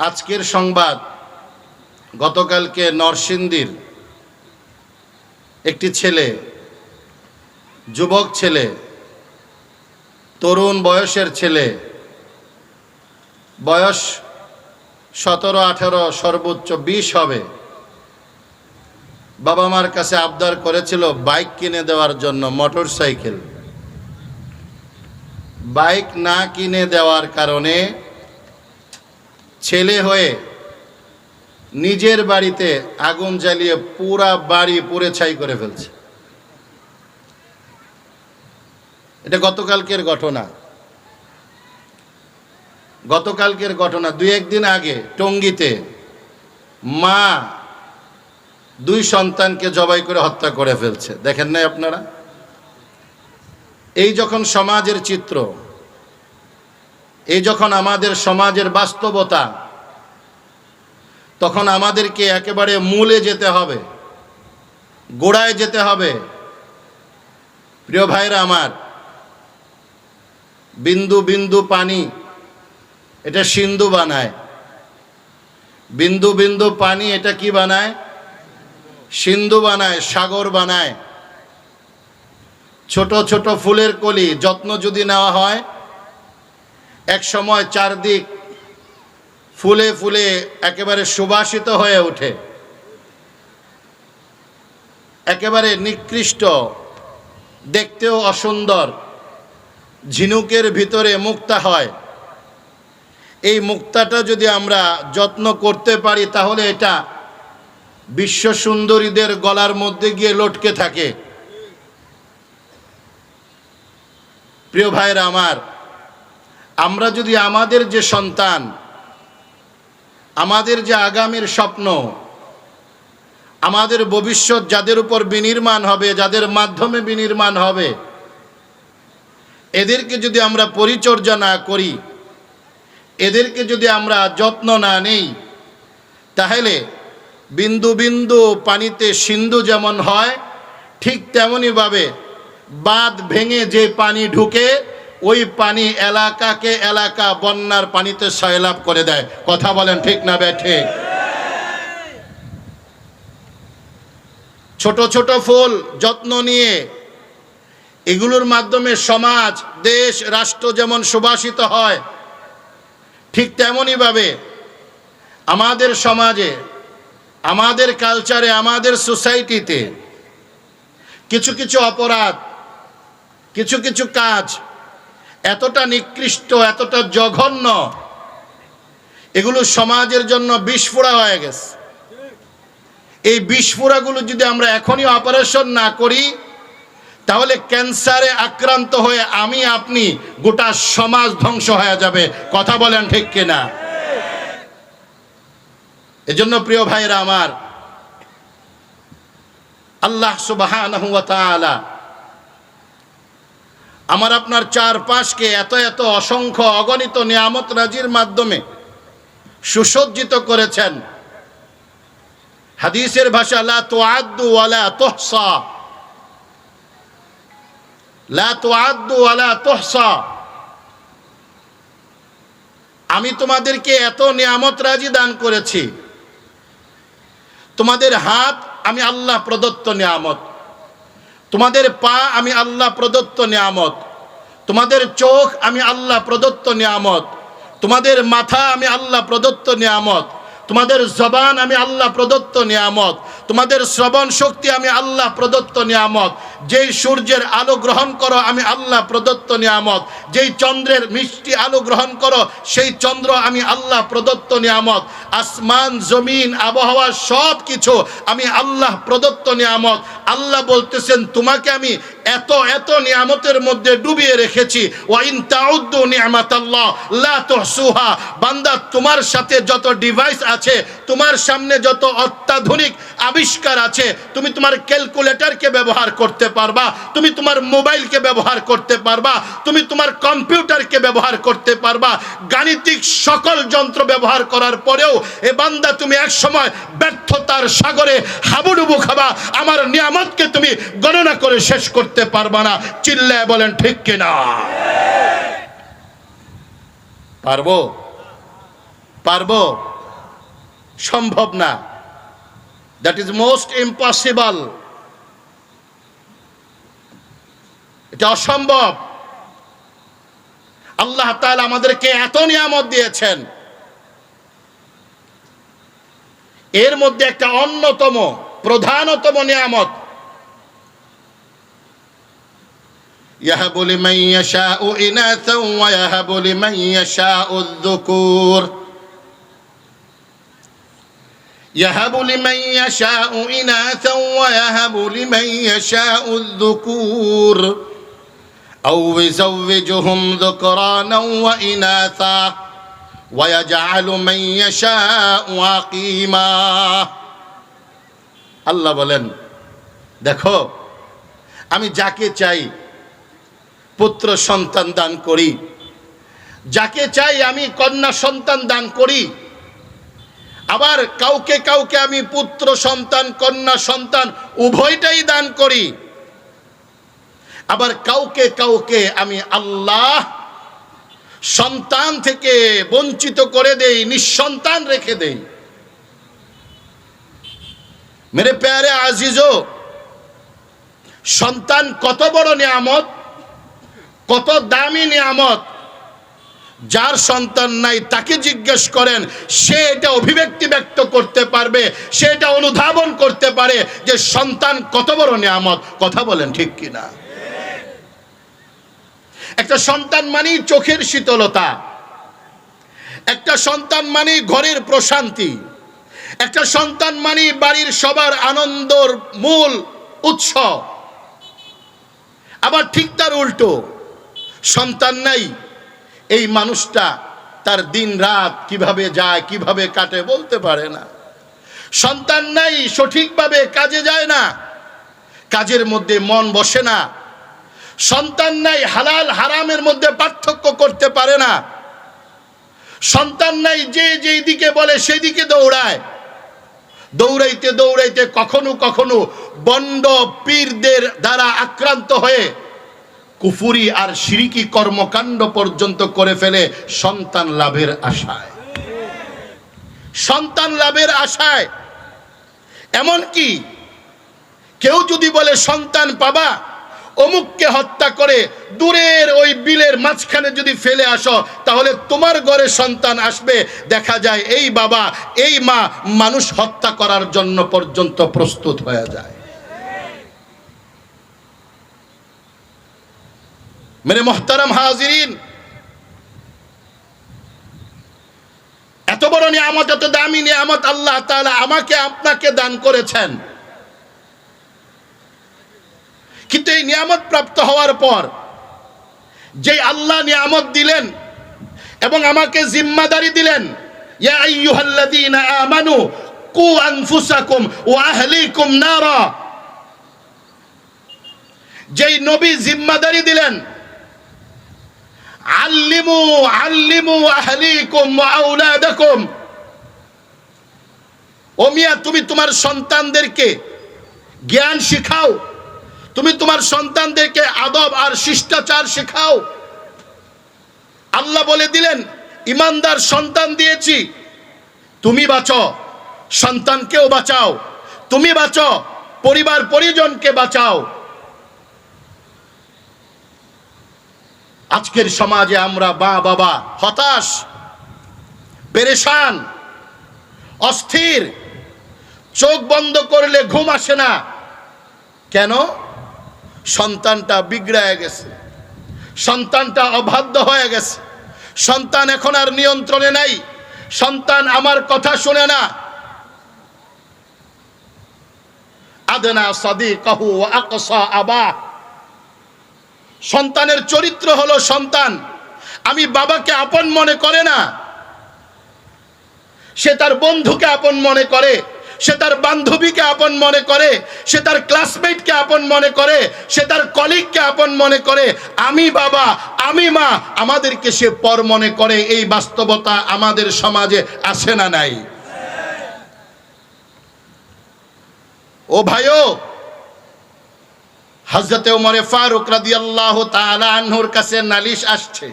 আজকের সংবাদ, গতকালকে নরসিংদীর একটি ছেলে, যুবক ছেলে, তরুণ বয়সের ছেলে, বয়স সতেরো, আঠেরো, সর্বোচ্চ বিশ হবে, বাবা মার কাছে আবদার করেছিল বাইক কিনে দেওয়ার জন্য মোটর সাইকেল। বাইক না কিনে দেওয়ার কারণে ছেলে হয়ে নিজের বাড়িতে আগুন জ্বালিয়ে পুরা বাড়ি পুড়ে ছাই করে ফেলছে। এটা গতকালকের ঘটনা। গতকালকের ঘটনা, দুই একদিন আগে টঙ্গিতে মা দুই সন্তানকে জবাই করে হত্যা করে ফেলছে। দেখেন নাই আপনারা? এই যখন সমাজের চিত্র এই যখন আমাদের সমাজের বাস্তবতা, তখন আমাদেরকে একেবারে মূলে যেতে হবে, গোড়ায় যেতে হবে। প্রিয় ভাইরা আমার, বিন্দু বিন্দু পানি, এটা সিন্ধু বানায়। বিন্দু বিন্দু পানি, এটা কি বানায়? সিন্ধু বানায়, সাগর বানায়। ছোট ছোট ফুলের কলি, যত্ন যদি নেওয়া হয় এক সময় চারদিক ফুলে ফুলে একেবারে সুবাসিত হয়ে ওঠে। একেবারে নিকৃষ্ট, দেখতেও অসুন্দর, ঝিনুকের ভিতরে মুক্তা হয়। এই মুক্তাটা যদি আমরা যত্ন করতে পারি, তাহলে এটা বিশ্ব সুন্দরীদের গলার মধ্যে গিয়ে লটকে থাকে। প্রিয় ভাইরা আমার আমরা যদি আমাদের যে সন্তান, আমাদের যে আগামীর স্বপ্ন, আমাদের ভবিষ্যৎ যাদের উপর বিনির্মাণ হবে, যাদের মাধ্যমে বিনির্মাণ হবে, এদেরকে যদি আমরা পরিচর্যা না করি, এদেরকে যদি আমরা যত্ন না নেই, তাহলে বিন্দু বিন্দু পানিতে সিন্ধু যেমন হয়, ঠিক তেমনইভাবে বাঁধ ভেঙে যে পানি ঢুকে ওই পানি এলাকাকে এলাকা বন্যার পানিতে সয়লাভ করে দেয়। কথা বলেন ঠিক না বে ঠিক? ছোট ছোট ফুল যত্ন নিয়ে এগুলোর মাধ্যমে সমাজ, দেশ, রাষ্ট্র যেমন সুবাসিত হয়, ঠিক তেমনইভাবে আমাদের সমাজে, আমাদের কালচারে, আমাদের সোসাইটিতে কিছু কিছু অপরাধ, কিছু কিছু কাজ এতটা নিকৃষ্ট, এতটা জঘন্য, এগুলো সমাজের জন্য বিস্ফোরা হয়ে গেছে। এই বিস্ফোরাগুলো যদি আমরা এখনই অপারেশন না করি, তাহলে ক্যান্সারে আক্রান্ত হয়ে আমি, আপনি গোটা সমাজ ধ্বংস হয়ে যাবে। কথা বলেন ঠিক কিনা? এজন্য প্রিয় ভাইরা আমার, আল্লাহ সুবাহ আমার আপনার চারপাশকে এত এত অসংখ্য অগণিত নিয়ামত রাজির মাধ্যমে সুসজ্জিত করেছেন। হাদিসের ভাষা, লা তুআদ্দু ওয়ালা তুহসা। লা তুআদ্দু ওয়ালা তুহসা। আমি তোমাদেরকে এত নিয়ামত রাজি দান করেছি। তোমাদের হাত, আমি আল্লাহ প্রদত্ত নিয়ামত। তোমাদের পা আমি আল্লাহ প্রদত্ত নিয়ামত। তোমাদের চোখ আমি আল্লাহ প্রদত্ত নিয়ামত। তোমাদের মাথা আমি আল্লাহ প্রদত্ত নিয়ামত। তোমাদের জবান আমি আল্লাহ প্রদত্ত নিয়ামত। তোমাদের শ্রবণ শক্তি আমি আল্লাহ প্রদত্ত নিয়ামত। যেই সূর্যের আলো গ্রহণ করো, আমি আল্লাহ প্রদত্ত নিয়ামত। যেই চন্দ্রের মিষ্টি আলো গ্রহণ করো, সেই চন্দ্র আমি আল্লাহ প্রদত্ত নিয়ামত। আসমান, জমিন, আবহাওয়া সব কিছু আমি আল্লাহ প্রদত্ত নিয়ামত। আল্লাহ বলতেছেন তোমাকে আমি এত এত নিয়ামতের মধ্যে ডুবিয়ে রেখেছি। ওয়াইন তাউদ্দু নিয়ামত আল্লাহ লা তুহসুহা। বান্দা, তোমার সাথে যত ডিভাইস আছে, তোমার সামনে যত অত্যাধুনিক আবিষ্কার আছে, তুমি তোমার ক্যালকুলেটরকে ব্যবহার করতে পারবা, তুমি তোমার মোবাইলকে ব্যবহার করতে পারবা, তুমি তোমার কম্পিউটারকে ব্যবহার করতে পারবা। গাণিতিক সকল যন্ত্র ব্যবহার করার পরেও এ বান্দা, তুমি এক সময় ব্যর্থতার সাগরে হাবুডুবু খাবা। আমার নিয়ামতকে তুমি গণনা করে শেষ করতে পারবা না। চিল্লায় বলেন, ঠিক কিনা? পারব? পারব? সম্ভব না। দ্যাট ইজ মোস্ট ইম্পসিবল এটা অসম্ভব। আল্লাহ তাআলা আমাদেরকে এত নিয়ামত দিয়েছেন। এর মধ্যে একটা অন্যতম, প্রধানতম নিয়ামত يهب لمن يشاء إناثا ويهب لمن يشاء الذكور يهب لمن يشاء إناثا ويهب لمن يشاء الذكور أو يزوجهم ذكرانا وإناثا ويجعل من يشاء عقيما আল্লাহ বলেন দেখো আমি যাকে চাই পুত্র সন্তান দান করি। যাকে চাই আমি কন্যা সন্তান দান করি। আবার কাউকে কাউকে আমি পুত্র সন্তান, কন্যা সন্তান উভয়টাই দান করি। আবার কাউকে কাউকে আমি আল্লাহ সন্তান থেকে বঞ্চিত করে দেই, নিঃসন্তান রেখে দেই। মেরে প্যারে আজিজো, সন্তান কত বড় নিয়ামত? কত দামি নিয়ামত। যার সন্তান নাই, তাকে জিজ্ঞেস করেন, সে এটা অভিব্যক্তি ব্যক্ত করতে পারবে, সে এটা অনুধাবন করতে পারে যে সন্তান কত বড় নিয়ামত। কথা বলেন ঠিক কিনা? একটা সন্তান মানেই চোখের শীতলতা। একটা সন্তান মানেই ঘরের প্রশান্তি। একটা সন্তান মানি বাড়ির সবার আনন্দর মূল উৎস। আবার ঠিক তার উল্টো। সন্তান নাই। এই মানুষটা তার দিন রাত কীভাবে যায়, কীভাবে কাটে বলতে পারে না। সন্তান নাই, সঠিকভাবে কাজে যায় না। কাজের মধ্যে মন বসে না। সন্তান নাই, হালাল হারামের মধ্যে পার্থক্য করতে পারে না। সন্তান নাই, যে যেই দিকে বলে সেই দিকে দৌড়ায়। দৌড়াইতে দৌড়াইতে কখনো কখনো বন্ড পীরদের দ্বারা আক্রান্ত হয়ে কুফুরি আর সিরিকি কর্মকাণ্ড পর্যন্ত করে ফেলে সন্তান লাভের আশায়। সন্তান লাভের আশায়। এমন কি? কেউ যদি বলে, সন্তান পাবা, অমুককে হত্যা করে দূরের ওই বিলের মাঝখানে যদি ফেলে আসো, তাহলে তোমার ঘরে সন্তান আসবে। দেখা যায়, এই বাবা, এই মা মানুষ হত্যা করার জন্য পর্যন্ত প্রস্তুত হয়ে যায়। মেরে মোহতারাম হাজিরিন। এত বড় নিয়ামত, এত দামি নিয়ামত আল্লাহ তাআলা আমাকে, আপনাকে দান করেছেন। কিন্তু এই নিয়ামত প্রাপ্ত হওয়ার পর, যে আল্লাহ নিয়ামত দিলেন এবং আমাকে জিম্মাদারি দিলেন আমানু, কু আনফুসাকুম ওয়া আহলিকুম নারা। যেই নবী জিম্মাদারি দিলেন আল্লিমু আল্লিমু আহলিকুম ওয়া আওলাদাকুম। ও মিয়া, তুমি তোমার সন্তানদেরকে জ্ঞান শিখাও। তুমি তোমার সন্তানদেরকে আদব আর শিষ্টাচার শেখাও। আল্লাহ বলে দিলেন, ইমানদার সন্তান দিয়েছি, তুমি বাঁচো, সন্তানকেও বাঁচাও। তুমি বাঁচো পরিবার পরিজনকে বাঁচাও। আজকের সমাজে আমরা বা বাবা হতাশ, পেরেশান, অস্থির, চোখ বন্ধ করলে ঘুম আসে না। কেন? সন্তানটা বিগড়ায় গেছে। সন্তানটা অবাধ্য হয়ে গেছে। সন্তান এখন আর নিয়ন্ত্রণে নাই। সন্তান আমার কথা শুনে না। আদনা সাদি কাহু আকসা আবা। সন্তানের চরিত্র হলো সন্তান। আমি বাবাকে আপন মনে করে না। সে তার বন্ধুকে আপন মনে করে, সে তার বান্ধবীকে আপন মনে করে, সে তার ক্লাসমেটকে আপন মনে করে, সে তার কলিগকে আপন মনে করে। আমি বাবা, আমি মা, আমাদেরকে সে পর মনে করে, এই বাস্তবতা আমাদের সমাজে আসে না নাই? ও ভাইও হজরতে উমরে ফারুক রাদিয়াল্লাহু তাআলা আনহুর কাছে নালিশ আসছে।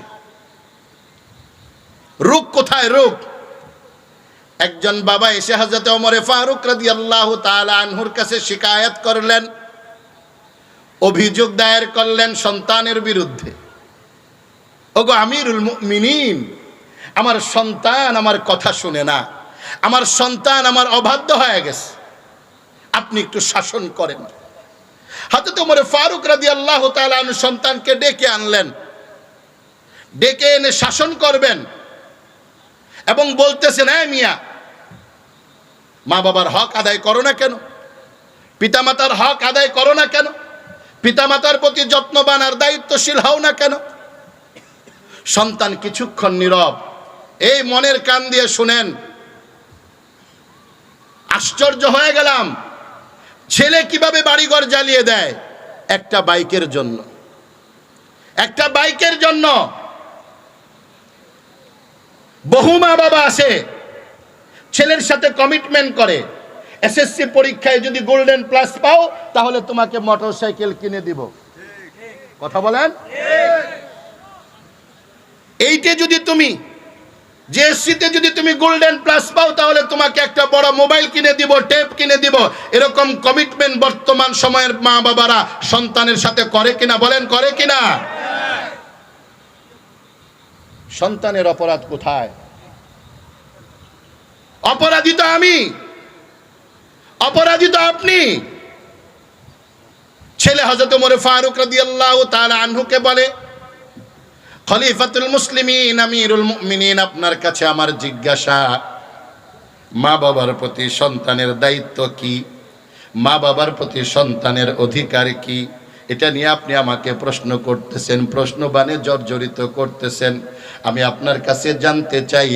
রূপ কোথায় রূপ? একজন বাবা এসে হাজরত ওমরে ফারুক রাদি আল্লাহ আনহুর কাছে শিকায়াত করলেন, অভিযোগ দায়ের করলেন সন্তানের বিরুদ্ধে। ওগো আমিরুল মুমিনিন, আমার সন্তান আমার কথা শুনে না, আমার সন্তান আমার অবাধ্য হয়ে গেছে। আপনি একটু শাসন করেন। হাতে তোমার ফারুক রাদি আল্লাহ তালু সন্তানকে ডেকে আনলেন। ডেকে এনে শাসন করবেন এবং বলতেছেন হ্যাঁ মিয়া, মা বাবার হক আদায় করো না কেন? পিতামাতার হক আদায় করো না কেন? পিতামাতার প্রতি যত্নবান আর দায়িত্বশীল হও না কেন? সন্তান কিছুক্ষণ নীরব, এই মনের কান দিয়ে শুনেন, আশ্চর্য হয়ে গেলাম। ছেলে কীভাবে বাড়িঘর জ্বালিয়ে দেয়? একটা বাইকের জন্য। একটা বাইকের জন্য। বহু মা বাবা আছে ছেলের সাথে কমিটমেন্ট করে। এসএসসি পরীক্ষায় যদি গোল্ডেন প্লাস পাও তাহলে তোমাকে মোটর সাইকেল কিনে দিব। কথা বলেন? এইটে যদি তুমি জিএসসিতে যদি তুমি গোল্ডেন প্লাস পাও, তাহলে তোমাকে একটা বড় মোবাইল কিনে দিব টেপ কিনে দিব। এরকম কমিটমেন্ট বর্তমান সময়ের মা বাবারা সন্তানের সাথে করে কিনা, বলেন, করে কিনা? সন্তানের অপরাধ কোথায়? অপরাধী তো আমি। অপরাধী তো আপনি। ছেলে হজরত মোরে ফারুক রাদিয়াল্লাহু তাআলা আনহুকে বলে খলিফাতুল মুসলিমিন, আমিরুল মুমিনিন, আপনার কাছে আমার জিজ্ঞাসা, মা বাবার প্রতি সন্তানের দায়িত্ব কি? মা বাবার প্রতি সন্তানের অধিকার কি? এটা নিয়ে আপনি আমাকে প্রশ্ন করতেছেন, প্রশ্নবাণে জর্জরিত করতেছেন। আমি আপনার কাছে জানতে চাই,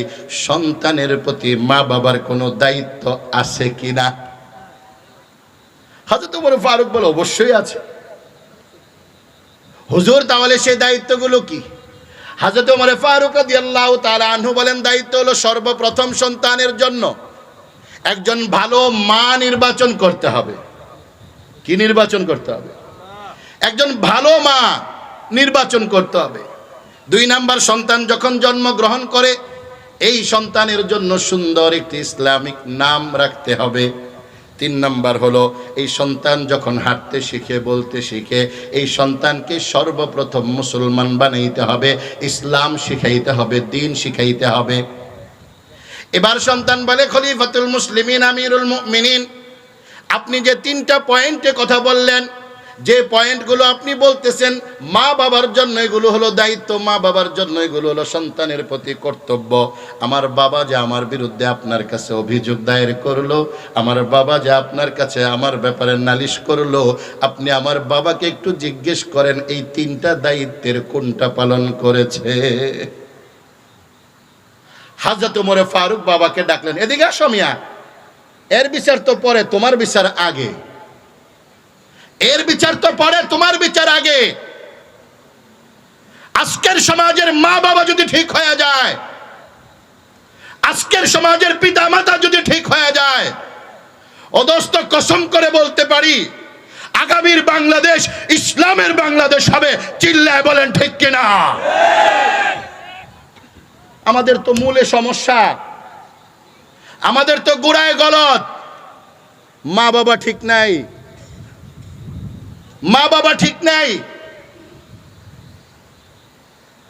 সন্তানের প্রতি মা বাবার কোনো দায়িত্ব আছে কি না হাজরত বড় ফারুক বলে অবশ্যই আছে। হুজুর, তাহলে সেই দায়িত্বগুলো কি? হাজরত ওমরে ফারুক রাদিয়াল্লাহু তাআলা আনহু বলেন, দায়িত্ব হলো সর্বপ্রথম সন্তানের জন্য একজন ভালো মা নির্বাচন করতে হবে। কি নির্বাচন করতে হবে? একজন ভালো মা নির্বাচন করতে হবে। দুই নাম্বার, সন্তান যখন জন্মগ্রহণ করে, এই সন্তানের জন্য সুন্দর একটি ইসলামিক নাম রাখতে হবে। তিন নম্বর হলো, এই সন্তান যখন হাঁটতে শিখে, বলতে শিখে, এই সন্তানকে সর্বপ্রথম মুসলমান বানাইতে হবে, ইসলাম শিখাইতে হবে, দিন শিখাইতে হবে। এবার সন্তান বলে, খলিফাতুল মুসলিমিন, আমিরুল মুমিনিন, আপনি যে তিনটা পয়েন্টে কথা বললেন যে পয়েন্টগুলো আপনি বলতেছেন, মা বাবার জন্য এগুলো হলো দায়িত্ব, মা বাবার জন্য এগুলো হলো সন্তানের প্রতি কর্তব্য। আমার বাবা যে আমার বিরুদ্ধে আপনার কাছে অভিযোগ দায়ের করল, আমার বাবা যে আপনার কাছে আমার ব্যাপারে নালিশ করল, আপনি আমার বাবাকে একটু জিজ্ঞেস করেন, এই তিনটা দায়িত্বের কোনটা পালন করেছে? হাজরত উমরে ফারুক বাবাকে ডাকলেন, এদিকে আসো মিয়া, এর বিচার তো পরে, তোমার বিচার আগে। এর বিচার তো পরে, তোমার বিচার আগে। আজকের সমাজের মা বাবা যদি ঠিক হয়ে যায়, আজকের সমাজের পিতা মাতা যদি ঠিক হয়ে যায় অদস্ত কসম করে বলতে পারি, আগামীর বাংলাদেশ ইসলামের বাংলাদেশ হবে, চিল্লায় বলেন ঠিক কিনা। আমাদের তো মূলে সমস্যা, আমাদের তো গোড়ায় গলত। মা বাবা ঠিক নাই। মা বাবা ঠিক নাই।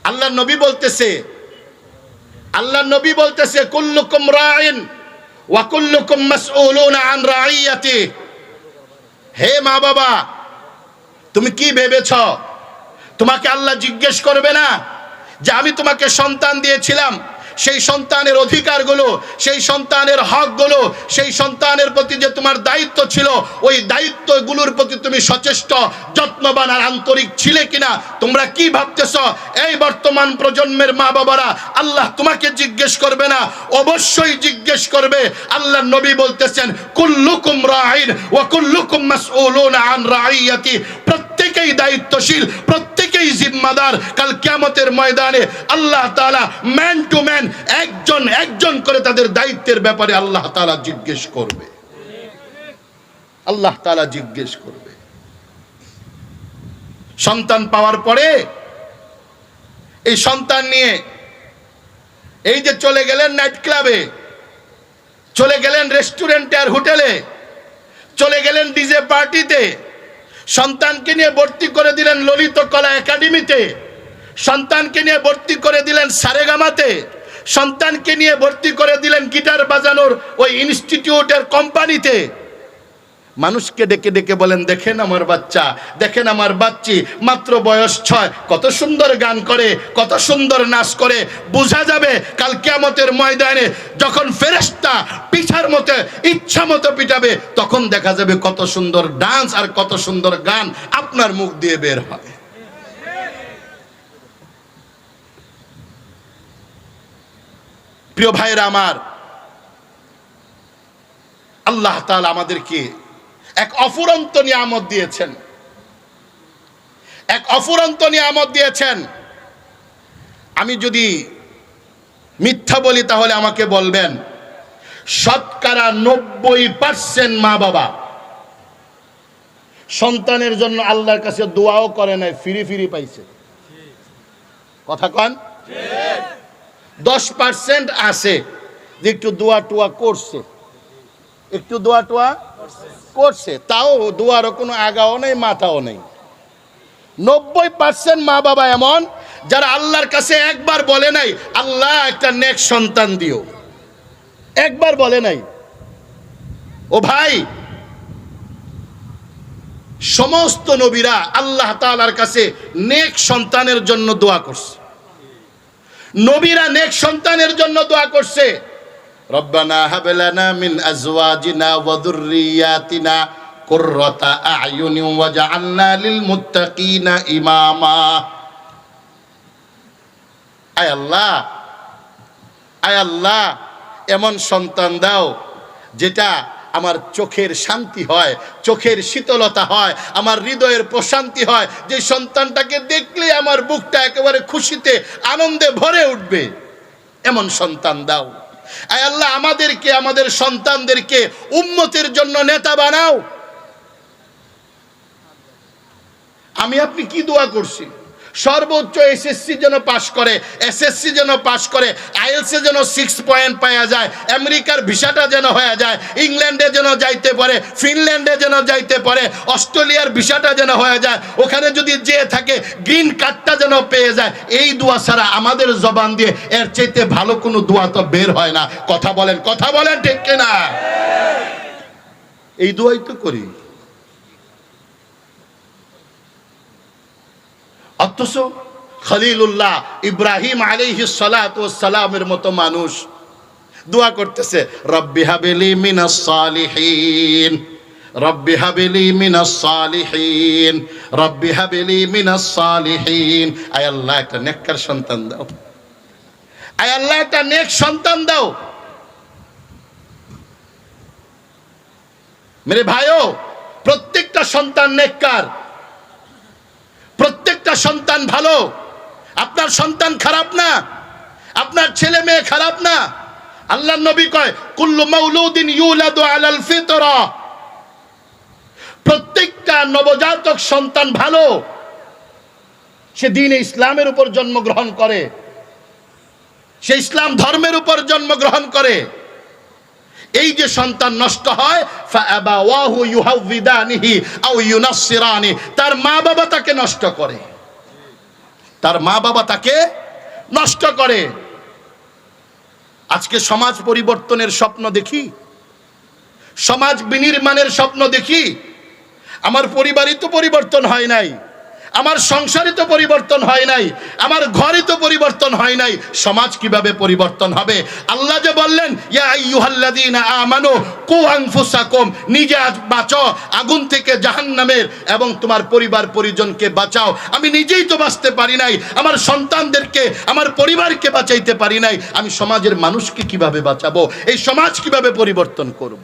আল্লাহ নবী বলতেছে, আল্লাহ নবী বলতেছে, কুল্লুকুম রাইন ওয়া কুল্লুকুম মাসউলুন আন রাইয়াতি। হে মা বাবা, তুমি কি ভেবেছ? তোমাকে আল্লাহ জিজ্ঞেস করবে না যে আমি তোমাকে সন্তান দিয়েছিলাম? সেই সন্তানের অধিকারগুলো, সেই সন্তানের হকগুলো, সেই সন্তানের প্রতি যে তোমার দায়িত্ব ছিল, ওই দায়িত্বগুলোর প্রতি তুমি সচেষ্ট, যত্নবান আর আন্তরিক ছিলে কিনা, তোমরা কি ভাবতেছ? এই বর্তমান প্রজন্মের মা বাবারা আল্লাহ তোমাকে জিজ্ঞেস করবে না, অবশ্যই জিজ্ঞেস করবে। আল্লাহ নবী বলতেছেন, কুল্লুকুম রাইন ওয়া কুল্লুকুম মাসউলুন আন রাইয়াতি। প্রত্যেকেই দায়িত্বশীল, প্রত্যেকেই জিম্মাদার। কাল কিয়ামতের ময়দানে আল্লাহ তাআলা ম্যান টু ম্যান একজন একজন করে তাদের দায়িত্বের ব্যাপারে আল্লাহ তাআলা জিজ্ঞেস করবে। আল্লাহ তাআলা জিজ্ঞেস করবে। সন্তান পাওয়ার পরে এই সন্তান নিয়ে এই যে চলে গেলেন নাইট ক্লাবে চলে গেলেন রেস্টুরেন্টে আর হোটেলে চলে গেলেন ডিজে পার্টিতে সন্তানকে নিয়ে ভর্তি করে দিলেন ললিত কলা একাডেমিতে, সন্তানকে নিয়ে ভর্তি করে দিলেন সারেগামাতে, সন্তানকে নিয়ে ভর্তি করে দিলেন গিটার বাজানোর ওই ইনস্টিটিউটের কোম্পানিতে। মানুষকে ডেকে ডেকে বলেন, দেখেন আমার বাচ্চা, দেখেন আমার বাচ্চি, মাত্র বয়স ছয়, কত সুন্দর গান করে, কত সুন্দর নাচ করে, বোঝা যাবে কাল কেয়ামতের ময়দানে যখন ফেরেস্তা পিছার মতো, ইচ্ছা মতো পিটাবে, তখন দেখা যাবে কত সুন্দর ডান্স আর কত সুন্দর গান আপনার মুখ দিয়ে বের হয়। প্রিয় ভাইরা আমার, আল্লাহ তাআলা আমাদেরকে এক অফুরন্ত নিয়ামত দিয়েছেন। এক অফুরন্ত নিয়ামত দিয়েছেন। আমি যদি মিথ্যা বলি তাহলে আমাকে বলবেন, শতকরা নব্বই পার্সেন্ট মা বাবা সন্তানের জন্য আল্লাহর কাছে দোয়াও করে নাই, ফিরি ফিরি পাইছে। কথা কন? দশ পার্সেন্ট আছে যে একটু দোয়া টোয়া করছে। একটু দোয়া টোয়া করছে, তাও দোয়ারও কোনো আগাও নেই, মাথাও নেই। নব্বই পার্সেন্ট মা বাবা এমন, যারা আল্লাহর কাছে একবার বলে নাই, আল্লাহ একটা নেক সন্তান দিও। একবার বলে নাই। ও ভাই, সমস্ত নবীরা আল্লাহ তাআলার কাছে নেক সন্তানের জন্য দোয়া করছে। নবীরা নেক সন্তানের জন্য দোয়া করছে। হাবলানা মিন আজওয়াজিনা ওয়া যুররিয়াতিনা কুররাতা আ'য়ুনি ওয়াজআলনা লিল মুত্তাকিনা ইমামা। আয় আল্লাহ আয় আল্লাহ, এমন সন্তান দাও যেটা আমার চোখের শান্তি হয়, চোখের শীতলতা হয়, আমার হৃদয়ের প্রশান্তি হয়। যে সন্তানটাকে দেখলে আমার বুকটা একেবারে খুশিতে, আনন্দে ভরে উঠবে। এমন সন্তান দাও। আয় আল্লাহ আমাদেরকে আমাদের সন্তানদেরকে উন্নতির জন্য নেতা বানাও। আমি আপনি কি দোয়া করছি সর্বোচ্চ এসএসসি যেন পাশ করে এসএসসি যেন পাশ করে আইএলসে যেন সিক্স পয়েন্ট পাওয়া যায়, আমেরিকার ভিসাটা যেন হয়ে যায়, ইংল্যান্ডে যেন যাইতে পারে, ফিনল্যান্ডে যেন যাইতে পারে, অস্ট্রেলিয়ার ভিসাটা যেন হয়ে যায়, ওখানে যদি যেয়ে থাকে, গ্রিন কার্ডটা যেন পেয়ে যায়, এই দোয়া ছাড়া আমাদের জবান দিয়ে এর চাইতে ভালো কোনো দোয়া তো বের হয় না। কথা বলেন কথা বলেন ঠিক কিনা? এই দোয়াই তো করি। অথচ খলিলুল্লাহ ইব্রাহিম আলাইহি সালামের মতো মানুষ দোয়া করতেছে, রব্বি হাবিলি মিনাস সালিহিন, রব্বি হাবিলি মিনাস সালিহিন, রব্বি হাবিলি মিনাস সালিহিন। আয় আল্লাহ, একটা নেককার সন্তান দাও। আয় আল্লাহ, একটা নেক সন্তান দাও। মেরে ভাইও, প্রত্যেকটা সন্তান নেককার। প্রত্যেকটা সন্তান ভালো। আপনার সন্তান খারাপ না? আপনার ছেলে মেয়ে খারাপ না? আল্লাহ নবী কয়, কুল্লু মাউলুদিন প্রত্যেকটা নবজাতক সন্তান ভালো। সে দিন ইসলামের উপর জন্মগ্রহণ করে। সে ইসলাম ধর্মের উপর জন্মগ্রহণ করে। এই যে সন্তান নষ্ট হয় তার মা বাবা তাকে নষ্ট করে। তার মা বাবা তাকে নষ্ট করে। আজকে সমাজ পরিবর্তনের স্বপ্ন দেখি, সমাজ বিনির্মাণের স্বপ্ন দেখি, আমার পরিবারই তো পরিবর্তন হয় নাই। আমার সংসারে তো পরিবর্তন হয় নাই, আমার ঘরে তো পরিবর্তন হয় নাই, সমাজ কীভাবে পরিবর্তন হবে? আল্লাহ যে বললেন আমানু, কু আনফুসাকুম, নিজে বাঁচো, আগুন থেকে জাহান্নামের এবং তোমার পরিবার পরিজনকে বাঁচাও। আমি নিজেই তো বাঁচতে পারি নাই, আমার সন্তানদেরকে, আমার পরিবারকে বাঁচাইতে পারি নাই, আমি সমাজের মানুষকে কীভাবে বাঁচাবো? এই সমাজ কীভাবে পরিবর্তন করব?